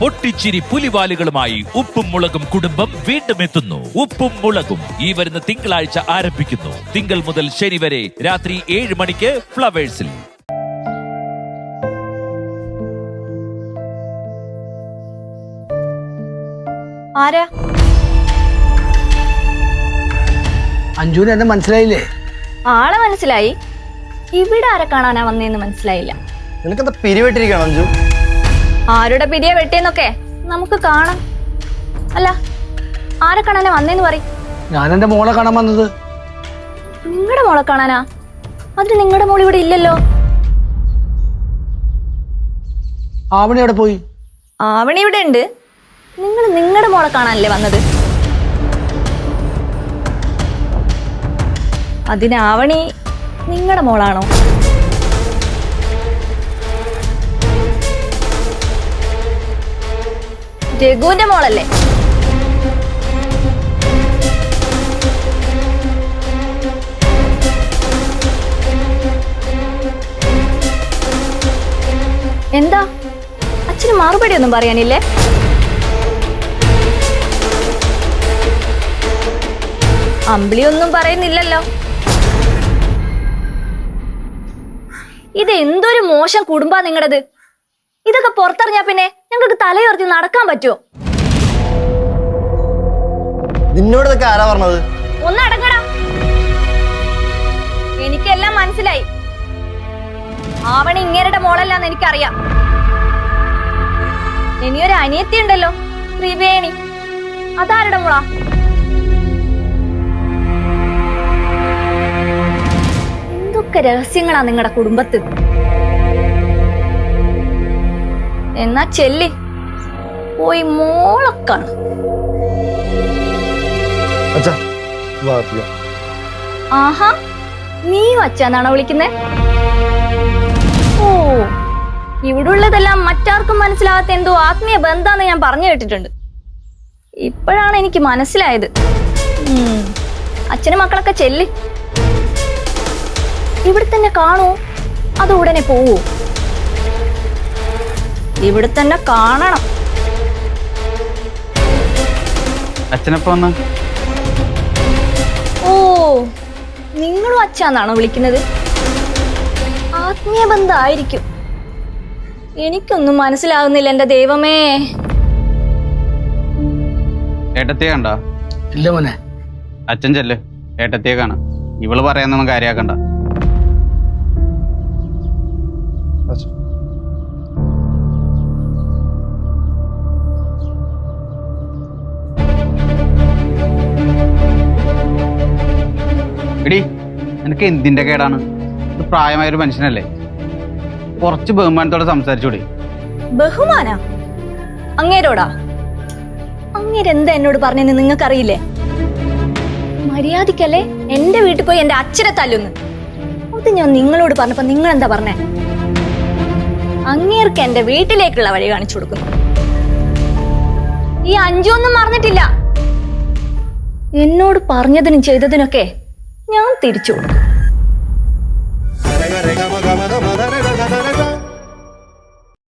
പൊട്ടിച്ചിരി പുലിവാലുകളുമായി ഉപ്പും മുളകും കുടുംബം വീണ്ടും എത്തുന്നു. ഉപ്പും മുളകും ഈ വരുന്ന തിങ്കളാഴ്ച ആരംഭിക്കുന്നു. തിങ്കൾ മുതൽ ശനി വരെ രാത്രി ഏഴ് മണിക്ക് ഫ്ലവേഴ്സിൽ. ആരാ? അഞ്ജുവിന് എന്നെ മനസ്സിലായില്ലേ? ആളെ മനസ്സിലായി. ഇവിടെ ആരെ കാണാനാ വന്നേന്ന് മനസ്സിലായില്ല. നിനക്കെന്താ പിരിവിട്ടിരിക്കണം അഞ്ജു? ആരുടെ പിടിയെ വെട്ടിയെന്നൊക്കെ നമുക്ക് കാണാം. അല്ല ആരെ കാണാനാ വന്നേന്ന് പറയും. ഞാൻ എന്റെ മോളെ കാണാൻ വന്നത്. നിങ്ങളുടെ മോളെ കാണാനാ? അതിന് നിങ്ങളുടെ മോൾ ഇവിടെ ഇല്ലല്ലോ. ആവണി അവിടെ പോയി? ആവണി ഇവിടെ ഉണ്ട്. നിങ്ങൾ നിങ്ങളുടെ മോളെ കാണാനല്ലേ വന്നത്? അതിന് ആവണി നിങ്ങളുടെ മോളാണോ? രഘുവിന്റെ മോളല്ലേ? എന്താ? അച്ഛന് മറുപടി ഒന്നും പറയാനില്ലേ? അമ്പിളി ഒന്നും പറയുന്നില്ലല്ലോ. ഇത് എന്തൊരു മോശം കുടുംബാ നിങ്ങളത്? ഇതൊക്കെ പുറത്തറിഞ്ഞാ പിന്നെ ഞങ്ങൾക്ക് തലയുയർത്തി നടക്കാൻ പറ്റുമോ? നിന്നോട് ഇതൊക്കെ ആരാ പറഞ്ഞത്? ഒന്ന് അടങ്ങടാ. എനിക്കെല്ലാം മനസ്സിലായി. ആവണി ഇങ്ങേരുടെ മോളല്ലാന്ന് എനിക്കറിയാം. ഇനിയൊരു അനിയത്തി ഉണ്ടല്ലോ ത്രിവേണി. അതാരുടെ മോളാ? എന്തൊക്കെ രഹസ്യങ്ങളാ നിങ്ങളുടെ കുടുംബത്ത് എന്നാ ചെല്ലി. പോയി മോളക്കാണ് ആഹാ നീ വച്ചാന്നാണോ വിളിക്കുന്നേ? ഓ ഇവിടെ ഉള്ളതെല്ലാം മറ്റാർക്കും മനസ്സിലാവാത്ത എന്തോ ആത്മീയ ബന്ധാന്ന് ഞാൻ പറഞ്ഞു കേട്ടിട്ടുണ്ട്. ഇപ്പോഴാണ് എനിക്ക് മനസ്സിലായത്. അച്ഛനും മക്കളൊക്കെ ചെല്ല്. ഇവിടെ തന്നെ കാണൂ അത് ഉടനെ പോവൂ. ഇവിടെ തന്നെ കാണണം. അച്ഛനപ്പ വന്ന്? ഓ നിങ്ങളും അച്ഛന്നാണോ വിളിക്കുന്നത്? ആത്മീയ ബന്ധമായിരിക്കും. എനിക്കൊന്നും മനസ്സിലാകുന്നില്ല എന്റെ ദൈവമേ. ഏട്ടത്തിയെ കണ്ട? ഇല്ല മോനെ. അച്ഛൻ ചെല്ല്. ഏട്ടത്തിയെ കാണാം. ഇവൾ പറയാനൊന്നും കാര്യാക്കണ്ട. എടി നിനക്ക് എന്തിന്റെ കേടാണ്? ഇത് പ്രായമായ ഒരു മനുഷ്യനല്ലേ? കുറച്ച് ബഹുമാനത്തോടെ സംസാരിച്ചൂടെ. ബഹുമാന? അങ്ങേരോടാ? അങ്ങേരെന്താ എന്നോട് പറഞ്ഞെന്ന് നിങ്ങൾക്കറിയില്ലേ? മര്യാദക്കല്ലേ എന്റെ വീട്ടിൽ പോയി എന്റെ അച്ഛനെ തല്ലുന്ന്? അത് ഞാൻ നിങ്ങളോട് പറഞ്ഞപ്പോ നിങ്ങൾ എന്താ പറഞ്ഞേ? അങ്ങേർക്ക് എന്റെ വീട്ടിലേക്കുള്ള വഴി കാണിച്ചു കൊടുക്കുന്നു. ഈ അഞ്ചൊന്നും മറന്നിട്ടില്ല. എന്നോട് പറഞ്ഞതിനും ചെയ്തതിനൊക്കെ ഞാൻ തിരിച്ചു കൊടുക്കും.